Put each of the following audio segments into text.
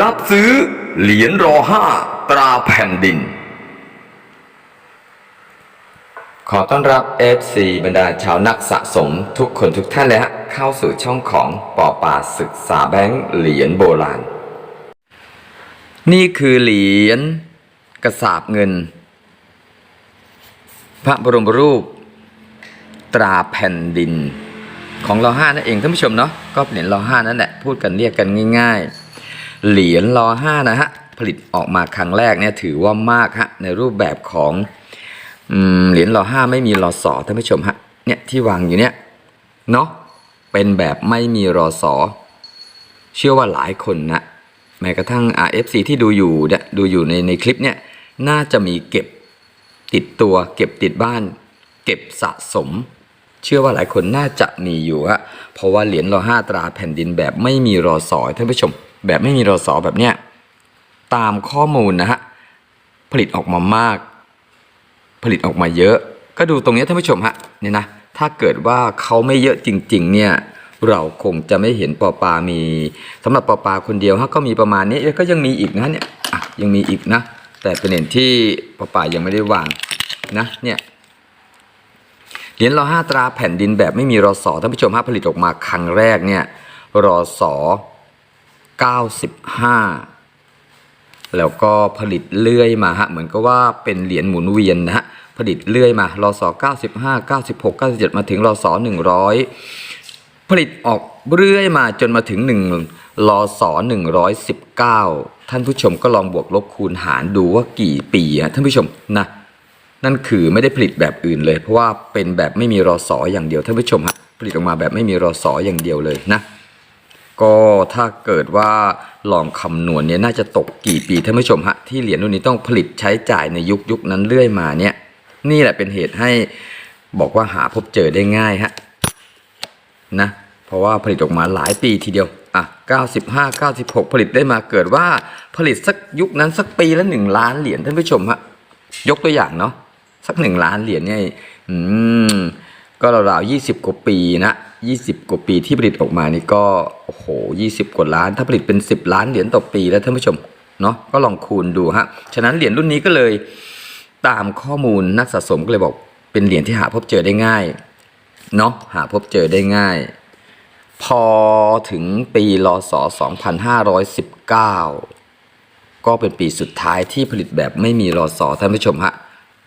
รับซื้อเหรียญรอห้าตราแผ่นดิน ขอต้อนรับ FC บรรดาชาวนักสะสมทุกคนทุกท่านเลยฮะเข้าสู่ช่องของปอป่าศึกษาแบงค์เหรียญโบราณ นี่คือเหรียญกระสาบเงิน พระบรมรูป ตราแผ่นดิน ของรอห้านั่นเองท่านผู้ชมเนาะก็เหรียญรอห้านั่นแหละพูดกันเรียกกันง่าย ๆ เหรียญรอห้านะฮะผลิตออกมาครั้งแรกเนี่ยถือว่ามากฮะในรูปแบบของอเหรียญรอห้าไม่มีรอสอท่านผู้ชมฮะเนี่ยที่วางอยู่เนี่ยเนาะเป็นแบบไม่มีรอสอเชื่อว่าหลายคนนะแม้กระทั่ง RFC ที่ดูอยู่เนี่ยดูอยู่ในในคลิปเนี่ยน่าจะมีเก็บติดตัว เก็บติดบ้าน เก็บสะสม เชื่อว่าหลายคนน่าจะมีอยู่ฮะเพราะว่าเหรียญรอห้าตราแผ่นดินแบบไม่มีรอสอท่านผู้ชม แบบไม่มีรอสอแบบเนี้ยตามข้อมูลนะฮะผลิตออกมามาก ผลิตออกมาเยอะ ก็ดูตรงนี้ท่านผู้ชมฮะเนี่ยนะถ้าเกิดว่าเขาไม่เยอะจริง ๆ เนี่ยเราคงจะไม่เห็นปอปามีสำหรับปอปาคนเดียวฮะก็มีประมาณนี้ก็ยังมีอีกนะเนี่ยยังมีอีกนะ แต่เป็นเหรียญที่ปอปายังไม่ได้วางนะเนี่ยเหรียญรอห้าตราแผ่นดินแบบไม่มีรอสอท่านผู้ชมฮะผลิตออกมาครั้งแรกเนี่ยรอสอ 95 แล้วก็ผลิตเรื่อยมาฮะเหมือนกับว่าเป็นเหรียญหมุนเวียนนะฮะผลิตเรื่อยมารอสอ95 96 97 มาถึงรอสอ100 ผลิตออกเรื่อยมาจนมาถึง1รอสอ119 ท่านผู้ชมก็ลองบวกลบคูณหารดูว่ากี่ปีอะท่านผู้ชมนะนั่นคือไม่ได้ผลิตแบบอื่นเลย เพราะว่าเป็นแบบไม่มีรอสออย่างเดียวท่านผู้ชมฮะผลิตออกมาแบบไม่มีรอสออย่างเดียวเลยนะ ก็ถ้าเกิดว่าลองคำนวณเนี่ยน่าจะตกกี่ปีท่านผู้ชมฮะที่เหรียญรุ่นนี้ต้องผลิตใช้จ่ายในยุคยุคนั้นเรื่อยมาเนี่ยนี่แหละเป็นเหตุให้บอกว่าหาพบเจอได้ง่ายฮะนะเพราะว่าผลิตออกมาหลายปีทีเดียวอะ95 96 ผลิตได้มาเกิดว่าผลิตสักยุคนั้นสักปีละหนึ่งล้านเหรียญท่านผู้ชมฮะยกตัวอย่างเนาะสักหนึ่งล้านเหรียญเนี่ยอืมก็ราวๆยี่สิบกว่าปีนะยี่สิบกว่าปีที่ผลิตออกมานี่ก็โอ้โหยี่สิบกว่าล้าน ถ้าผลิตเป็นสิบล้านเหรียญต่อปีแล้วท่านผู้ชมเนาะก็ลองคูณดูฮะฉะนั้นเหรียญรุ่นนี้ก็เลยตามข้อมูลนักสะสมก็เลยบอกเป็นเหรียญที่หาพบเจอได้ง่ายเนาะหาพบเจอได้ง่าย พอถึงปีรศ2519 ก็เป็นปีสุดท้ายที่ผลิตแบบไม่มีรอสอท่านผู้ชมฮะ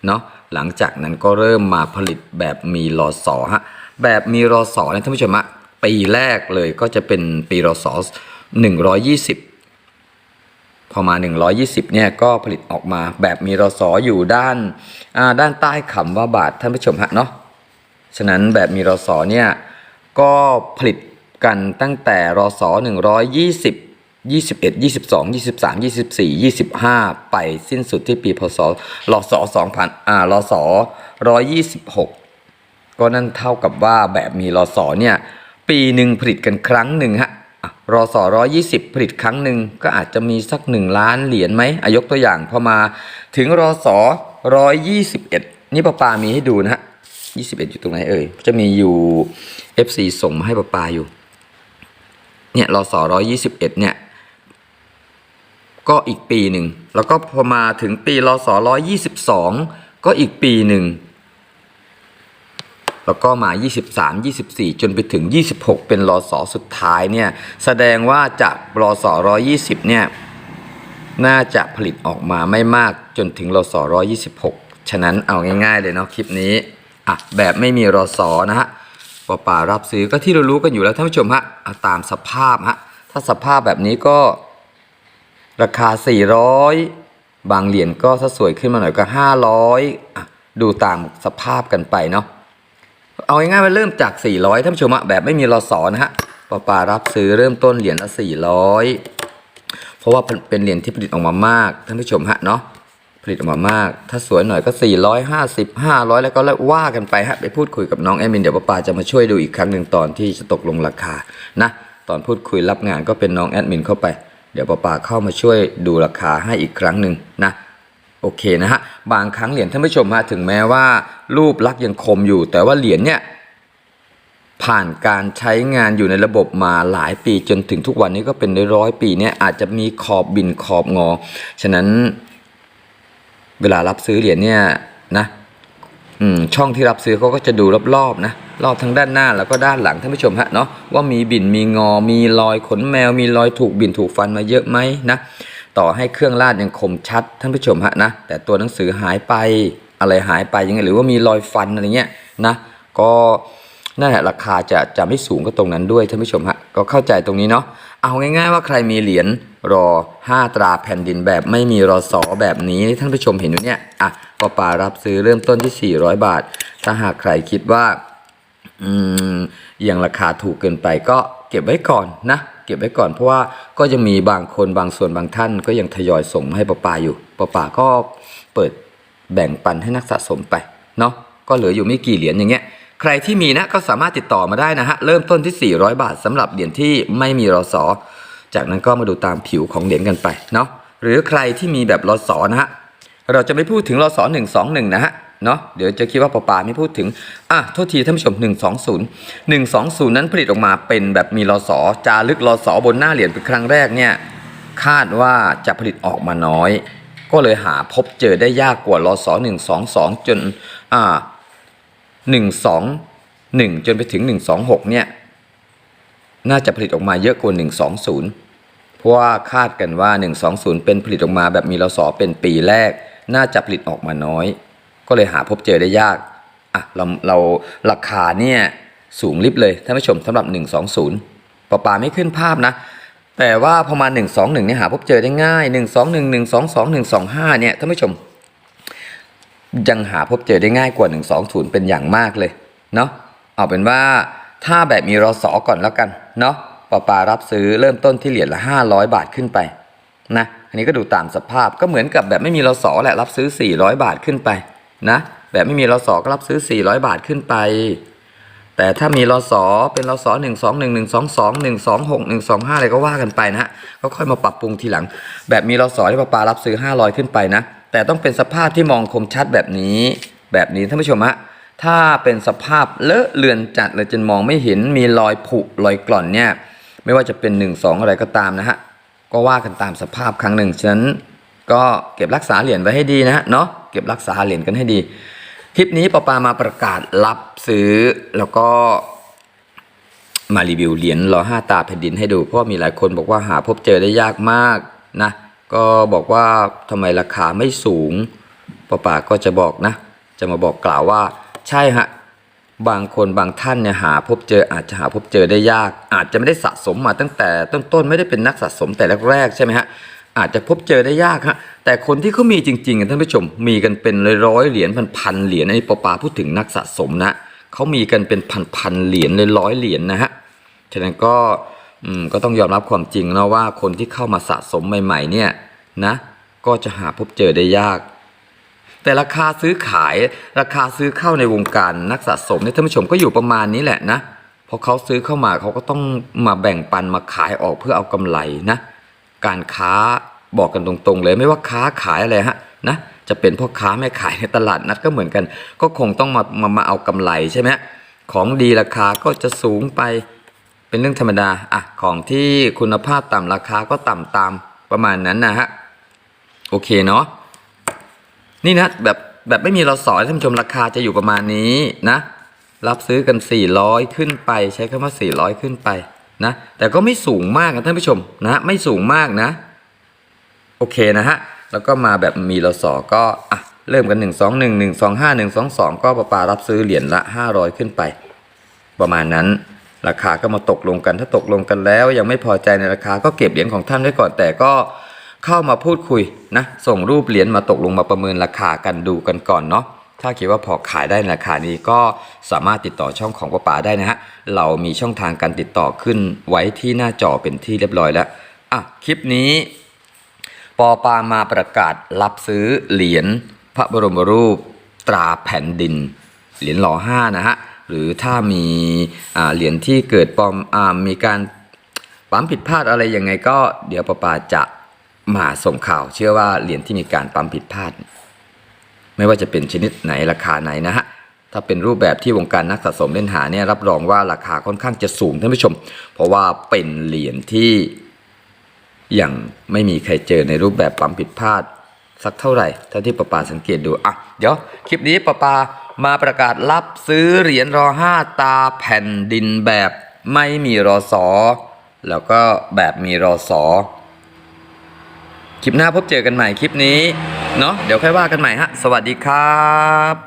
เนาะหลังจากนั้นก็เริ่มมาผลิตแบบมีรอสอฮะ แบบมีรอสอเนี่ยท่านผู้ชมฮะปีแรกเลยก็จะเป็นปีรอสอ120 พอมา 120เนี่ยก็ผลิตออกมาแบบมีรอสออยู่ด้านาด้านใต้คำว่าบาทท่านผู้ชมฮะเนาะฉะนั้นแบบมีรอสอเนี่ยก็ผลิตกันตั้งแต่รอสอ120 21 22 23 24 25 ไปสิ้นสุดที่ปีพศรอสอ2000อ่ารอสอ126 ก็นั่นเท่ากับว่าแบบมีรอสอเนี่ยปีหนึ่งผลิตกันครั้งหนึ่งฮะอะรอสอ120ผลิตครั้งหนึ่งก็อาจจะมีสัก1ล้านเหรียญไหมอายกตัวอย่างพอมาถึงรอสอ121นี่ปปามีให้ดูนะฮะ21อยู่ตรงไหนเอ่ยจะมีอยู่ FC ส่งมาให้ปปาอยู่เนี่ยรอสอ121เนี่ยก็อีกปีหนึ่ง แล้วก็พอมาถึงปีรศ122ก็อีกปีหนึ่ง แล้วก็มา 23 24 จนไปถึง 26 เป็นรศสุดท้ายเนี่ยแสดงว่าจากรอสอ120 เนี่ยน่าจะผลิตออกมาไม่มากจนถึงรอสอ126 ฉะนั้นเอาง่ายๆเลยเนาะคลิปนี้อะแบบไม่มีรศนะฮะปอป่ารับซื้อก็ที่เรารู้กันอยู่แล้วท่านผู้ชมฮะตามสภาพฮะถ้าสภาพแบบนี้ก็ ราคา 400 บางเหรียญก็ถ้าสวยขึ้นมาหน่อยก็ 500อะดูตามสภาพกันไปเนาะ เอาง่ายๆว่าเริ่มจาก 400ท่านผู้ชมอะแบบไม่มีรอสอนะฮะปาปารับซื้อเริ่มต้นเหรียญละ 400 เพราะว่าเป็นเหรียญที่ผลิตออกมามากท่านผู้ชมฮะเนาะผลิตออกมามาก ถ้าสวยหน่อยก็ 450 500 แล้วก็ว่ากันไปฮะไปพูดคุยกับน้องแอดมินเดี๋ยวป้าปาจะมาช่วยดูอีกครั้งหนึ่งตอนที่จะตกลงราคานะตอนพูดคุยรับงานก็เป็นน้องแอดมินเข้าไป เดี๋ยวป้าปาเข้ามาช่วยดูราคาให้อีกครั้งหนึ่งนะ โอเคนะฮะบางครั้งเหรียญท่านผู้ชมฮะถึงแม้ว่า รูปลักษณ์ยังคมอยู่ แต่ว่าเหรียญเนี่ยผ่านการใช้งานอยู่ในระบบมาหลายปีจนถึงทุกวันนี้ก็เป็นร้อยๆปีเนี่ยอาจจะมีขอบบินขอบงอ ฉะนั้นเวลารับซื้อเหรียญเนี่ยนะช่องที่รับซื้อเขาก็จะดูรอบๆนะรอบทั้งด้านหน้าแล้วก็ด้านหลังท่านผู้ชมฮะเนาะว่ามีบินมีงอ มีรอยขนแมว มีรอยถูกบินถูกฟันมาเยอะไหมนะ ต่อให้เครื่องลาดยังคมชัดท่านผู้ชมฮะนะ แต่ตัวหนังสือหายไปอะไรหายไปยังไงหรือว่ามีรอยฟันอะไรเงี้ยนะ ก็นั่นแหละราคาจะจะไม่สูงก็ตรงนั้นด้วยท่านผู้ชมฮะก็เข้าใจตรงนี้เนาะเอาง่ายๆว่าใครมีเหรียญรอ 5 ตราแผ่นดินแบบไม่มีรอสอแบบนี้ท่านผู้ชมเห็นอยู่เนี่ยอะก็ปารับซื้อเริ่มต้นที่ 400 บาท ถ้าหากใครคิดว่าอืมยังราคาถูกเกินไปก็เก็บไว้ก่อนนะ เก็บไว้ก่อนเพราะว่าก็จะมีบางคนบางส่วนบางท่าน ก็ยังทยอยส่งมาให้ป้าปาอยู่ป้าปาก็เปิดแบ่งปันให้นักสะสมไปเนาะก็เหลืออยู่ไม่กี่เหรียญอย่างเงี้ยใครที่มีนะก็สามารถติดต่อมาได้นะฮะเริ่มต้นที่ 400 บาทสำหรับเหรียญที่ไม่มีรอสอจากนั้นก็มาดูตามผิวของเหรียญกันไปเนาะหรือใครที่มีแบบรอสอนะฮะเราจะไม่พูดถึงรอสอหนึ่งสองหนึ่งนะฮะ เนาะเดี๋ยวจะคิดว่าปอปาไม่พูดถึง อะโทษทีท่านผู้ชม 120 120 นั้นผลิตออกมาเป็นแบบมีรอสอจารึกรอสอบนหน้าเหรียญเป็นครั้งแรกเนี่ยคาดว่าจะผลิตออกมาน้อย ก็เลยหาพบเจอได้ยากกว่ารอสอ122 จนอ่า121 จนไปถึง 126 เนี่ยน่าจะผลิตออกมาเยอะกว่า 120 เพราะว่าคาดกันว่า 120 เป็นผลิตออกมาแบบมีรสอเป็นปีแรก น่าจะผลิตออกมาน้อย ก็เลยหาพบเจอได้ยากอะเราเราราคาเนี่ยสูงลิบเลยท่านผู้ชมสำหรับ 120ปอปาไม่ขึ้นภาพนะ แต่ว่าพอมา 121เนี่ยหาพบเจอได้ง่าย 121 122 125เนี่ยท่านผู้ชม ยังหาพบเจอได้ง่ายกว่า 120 เป็นอย่างมากเลยเนาะเอาเป็นว่าถ้าแบบมีรอสอก่อนแล้วกันเนาะปปารับซื้อเริ่มต้นที่เหรียญละ 500 บาทขึ้นไปนะอันนี้ก็ดูตามสภาพก็เหมือนกับแบบไม่มีรอสอแหละรับซื้อ 400 บาทขึ้นไป นะแบบไม่มีรอสอก็รับซื้อ 400 บาทขึ้นไป แต่ถ้ามีรอสอเป็นรอสอหนึ่งสองหนึ่งหนึ่งสองสองหนึ่งสองหกหนึ่งสองห้าอะไรก็ว่ากันไปนะฮะก็ค่อยมาปรับปรุงทีหลัง แบบมีรอสอที่ปาปารับซื้อห้าร้อยขึ้นไปนะ แต่ต้องเป็นสภาพที่มองคมชัดแบบนี้ แบบนี้ท่านผู้ชมฮะถ้าเป็นสภาพเลอะเลือนจัดเลยจนมองไม่เห็นมีรอยผุรอยกล่อนเนี่ย ไม่ว่าจะเป็นหนึ่งสองอะไรก็ตามนะฮะ ก็ว่ากันตามสภาพครั้งหนึ่งฉะนั้นก็เก็บรักษาเหรียญไว้ให้ดีนะฮะเนาะเก็บรักษาเหรียญกันให้ดี คลิปนี้ปอปามาประกาศรับซื้อแล้วก็มารีวิวเหรียญรอห้าตาแผ่นดินให้ดู เพราะว่ามีหลายคนบอกว่าหาพบเจอได้ยากมากนะ ก็บอกว่าทำไมราคาไม่สูงปอปาก็จะบอกนะ จะมาบอกกล่าวว่าใช่ฮะบางคนบางท่านเนี่ยหาพบเจออาจจะหาพบเจอได้ยาก อาจจะไม่ได้สะสมมาตั้งแต่ต้นๆไม่ได้เป็นนักสะสมแต่แรกๆใช่ไหมฮะอาจจะพบเจอได้ยากฮะ แต่คนที่เขามีจริงๆท่านผู้ชม มีกันเป็นร้อยเหรียญพันๆเหรียญอันนี้ปอปาพูดถึงนักสะสมนะเขามีกันเป็นพันๆเหรียญเลยร้อยเหรียญนะฮะฉะนั้นก็อืมก็ต้องยอมรับความจริงนะว่าคนที่เข้ามาสะสมใหม่ๆเนี่ยนะก็จะหาพบเจอได้ยาก แต่ราคาซื้อขายราคาซื้อเข้าในวงการนักสะสมเนี่ยท่านผู้ชมก็อยู่ประมาณนี้แหละนะพอเขาซื้อเข้ามาเขาก็ต้องมาแบ่งปันมาขายออกเพื่อเอากำไรนะ การค้า บอกกันตรงๆเลยไม่ว่าค้าขายอะไรฮะนะจะเป็นพ่อค้าแม่ขายในตลาดนัดก็เหมือนกัน ก็คงต้องมามามาเอากำไรใช่ไหมของดีราคาก็จะสูงไปเป็นเรื่องธรรมดาอะของที่คุณภาพต่ำราคาก็ต่ำตามประมาณนั้นนะฮะโอเคเนาะนี่นะแบบแบบไม่มีเราสอนท่านผู้ชมราคาจะอยู่ประมาณนี้นะ รับซื้อกัน 400 ขึ้นไป ใช้คำว่า 400 ขึ้นไปนะแต่ก็ไม่สูงมากนะท่านผู้ชมนะไม่สูงมากนะ โอเคนะฮะ แล้วก็มาแบบมีรสอก็อะเริ่มกัน 1 2 1 1 2 5 1 2 2 ก็ประปารับซื้อเหรียญละ 500 ขึ้นไป ประมาณนั้น ราคาก็มาตกลงกันถ้าตกลงกันแล้ว ยังไม่พอใจในราคาก็เก็บเหรียญของท่านไว้ก่อนแต่ก็เข้ามาพูดคุยนะ ส่งรูปเหรียญมาตกลงมาประเมินราคากันดูกันก่อนเนาะถ้าคิดว่าพอขายได้ราคานี้ก็สามารถติดต่อช่องของป้าป๋าได้นะฮะ เรามีช่องทางการติดต่อขึ้นไว้ที่หน้าจอเป็นที่เรียบร้อยแล้ว อะ คลิปนี้ ปอปามาประกาศรับซื้อเหรียญพระบรมรูปตราแผ่นดิน เหรียญหล่อห้านะฮะ หรือถ้ามีเหรียญที่เกิดปอมอมีการปั๊มผิดพลาดอะไรยังไงก็เดี๋ยวปอปาจะมาส่งข่าว เชื่อว่าเหรียญที่มีการปั๊มผิดพลาด ไม่ว่าจะเป็นชนิดไหนราคาไหนนะฮะถ้าเป็นรูปแบบที่วงการนักสะสมเล่นหาเนี่ยรับรองว่าราคาค่อนข้างจะสูงท่านผู้ชม เพราะว่าเป็นเหรียญที่ ยังไม่มีใครเจอในรูปแบบความผิดพลาด สักเท่าไหร่เท่าที่ปะปาสังเกตดูอะเดี๋ยวคลิปนี้ปะปามาประกาศรับซื้อเหรียญรอห้าตาแผ่นดินแบบไม่มีรอสอแล้วก็แบบมีรอสอคลิปหน้าพบเจอกันใหม่คลิปนี้ เนาะเดี๋ยวค่อยว่ากันใหม่ฮะ สวัสดีครับ